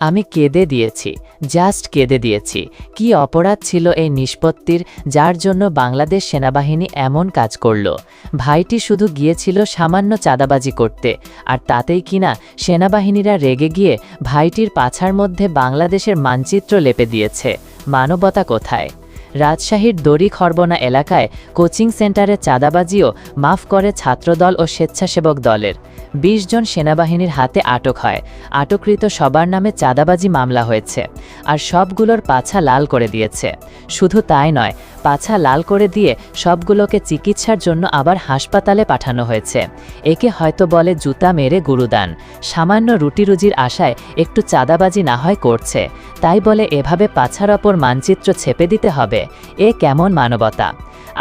আমি কেঁদে দিয়েছি, জাস্ট কেঁদে দিয়েছি। কি অপরাধ ছিল এই নিষ্পত্তির, যার জন্য বাংলাদেশ সেনাবাহিনী এমন কাজ করল? ভাইটি শুধু গিয়েছিল সামান্য চাঁদাবাজি করতে, আর তাতেই কিনা সেনাবাহিনীরা রেগে গিয়ে ভাইটির পাছার মধ্যে বাংলাদেশের মানচিত্র লেপে দিয়েছে। মানবতা কোথায়? রাজশাহীর দড়ি খরবনা এলাকায় কোচিং সেন্টারে চাঁদাবাজিও মাফ করে ছাত্রদল ও স্বেচ্ছাসেবক দলের। ২০ জন সেনাবাহিনীর হাতে আটক হয়। আটককৃত সবার নামে চাঁদাবাজি মামলা হয়েছে। আর সবগুলোর পাছা লাল করে দিয়েছে। শুধু তাই নয় পাছা লাল করে দিয়ে সবগুলোকে চিকিৎসার জন্য আবার হাসপাতালে পাঠানো হয়েছে। একে হয়তো বলে জুতা মেরে গুরুদান। সামান্য রুটি রুটিরুজির আশায় একটু চাঁদাবাজি না হয় করছে। তাই বলে এভাবে পাছার ওপর মানচিত্র ছেপে দিতে হবে। এ কেমন মানবতা?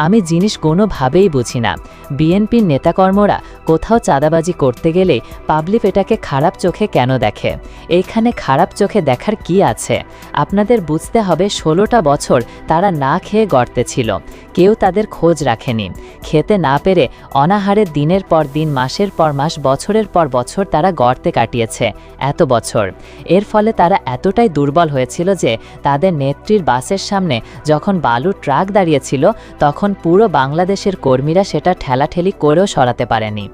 আমি জিনিস কোনোভাবেই বুঝি না। বিএনপির নেতাকর্মরা কোথাও চাঁদাবাজি করতে গেলে পাবলিক এটাকে খারাপ চোখে কেন দেখে? এইখানে খারাপ চোখে দেখার কি আছে? আপনাদের বুঝতে হবে ষোলোটা বছর তারা না খেয়ে গর্তে ছিল। কেউ তাদের খোঁজ রাখেনি। খেতে না পেরে অনাহারে দিনের পর দিন, মাসের পর মাস, বছরের পর বছর তারা গর্তে কাটিয়েছে, এত বছর। এর ফলে তারা এতটাই দুর্বল হয়েছিল যে তাদের নেত্রীর বাসের সামনে যখন বালু ট্রাক দাঁড়িয়েছিল, তখন পুরো বাংলাদেশের কর্মীরা সেটা ঠেলাঠেলি করেও সরাতে পারেনি।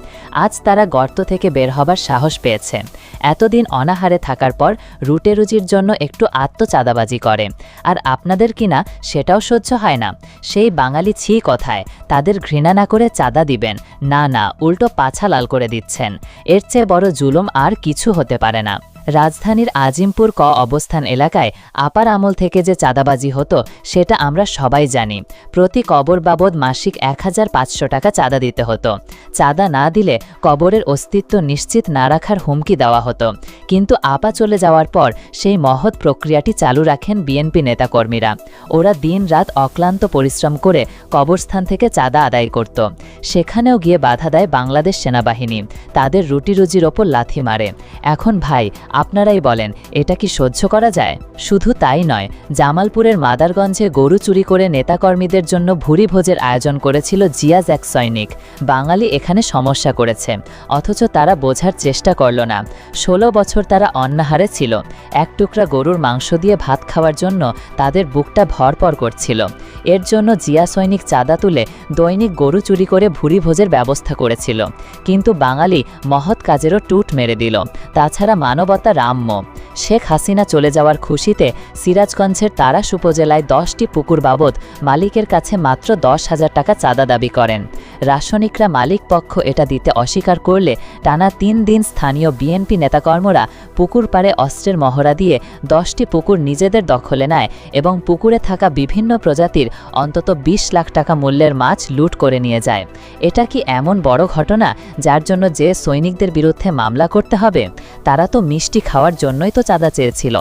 আজ তারা গর্ত থেকে বের হবার সাহস পেয়েছে। এতদিন অনাহারে থাকার পর রুটে রুজির জন্য একটু আত্মচাঁদাবাজি করে। আর আপনাদের কিনা সেটাও সহ্য হয় না। সেই বাঙালি ছি কথায়, তাদের ঘৃণা না করে চাঁদা দিবেন। না না, উল্টো পাছা লাল করে দিচ্ছেন। এর চেয়ে বড় জুলুম আর কিছু হতে পারে না। রাজধানীর আজিমপুর ক অবস্থান এলাকায় আপার আমল থেকে যে চাঁদাবাজি হতো, সেটা আমরা সবাই জানি। প্রতি কবর বাবদ মাসিক এক হাজার পাঁচশো টাকা চাঁদা দিতে হতো। চাঁদা না দিলে কবরের অস্তিত্ব নিশ্চিত না রাখার হুমকি দেওয়া হতো। কিন্তু আপা চলে যাওয়ার পর সেই মহৎ প্রক্রিয়াটি চালু রাখেন বিএনপি নেতাকর্মীরা। ওরা দিন রাত অক্লান্ত পরিশ্রম করে কবরস্থান থেকে চাঁদা আদায় করত। সেখানেও গিয়ে বাধা দেয় বাংলাদেশ সেনাবাহিনী। তাদের রুটি রুজির ওপর লাথি মারে। এখন ভাই আপনারাই বলেন, এটা কি সহ্য করা যায়? শুধু তাই নয়, জামালপুরের মাদারগঞ্জে গরু চুরি করে নেতাকর্মীদের জন্য ভুরি ভোজের আয়োজন করেছিল জিয়াজ এক সৈনিক। বাঙালি এখানে সমস্যা করেছে, অথচ তারা বোঝার চেষ্টা করল না। ষোলো বছর তারা অন্নাহারে ছিল, এক টুকরা গরুর মাংস দিয়ে ভাত খাওয়ার জন্য তাদের বুকটা ভরপর করছিল। এর জন্য জিয়া সৈনিক চাঁদা তুলে দৈনিক গরু চুরি করে ভুরি ভোজের ব্যবস্থা করেছিল। কিন্তু বাঙালি মহৎ কাজেরও টুট মেরে দিল। তাছাড়া মানবতা রাম্য। শেখ হাসিনা চলে যাওয়ার খুশিতে সিরাজগঞ্জের তারাস উপজেলায় দশটি পুকুর বাবদ মালিকের কাছে মাত্র দশ হাজার টাকা চাঁদা দাবি করেন। রাসায়নিকরা মালিক পক্ষ এটা দিতে অস্বীকার করলে টানা তিন দিন স্থানীয় বিএনপি নেতাকর্মরা পুকুর পাড়ে অস্ত্রের মহড়া দিয়ে দশটি পুকুর নিজেদের দখলে নেয় এবং পুকুরে থাকা বিভিন্ন প্রজাতির অন্তত ২০ লাখ টাকা মূল্যের মাছ লুট করে নিয়ে যায়। এটা কি এমন বড় ঘটনা যার জন্য যে সৈনিকদের বিরুদ্ধে মামলা করতে হবে? তারা তো মিষ্টি খাওয়ার জন্যই তো চাঁদা চেয়েছিল।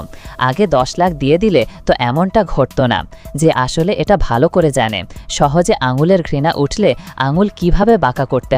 আগে দশ লাখ দিয়ে দিলে তো এমনটা ঘটত না, যে আসলে এটা ভালো করে জানে। সহজে আঙুলের ঘৃণা উঠলে আঙুল কীভাবে বাঁকা করতে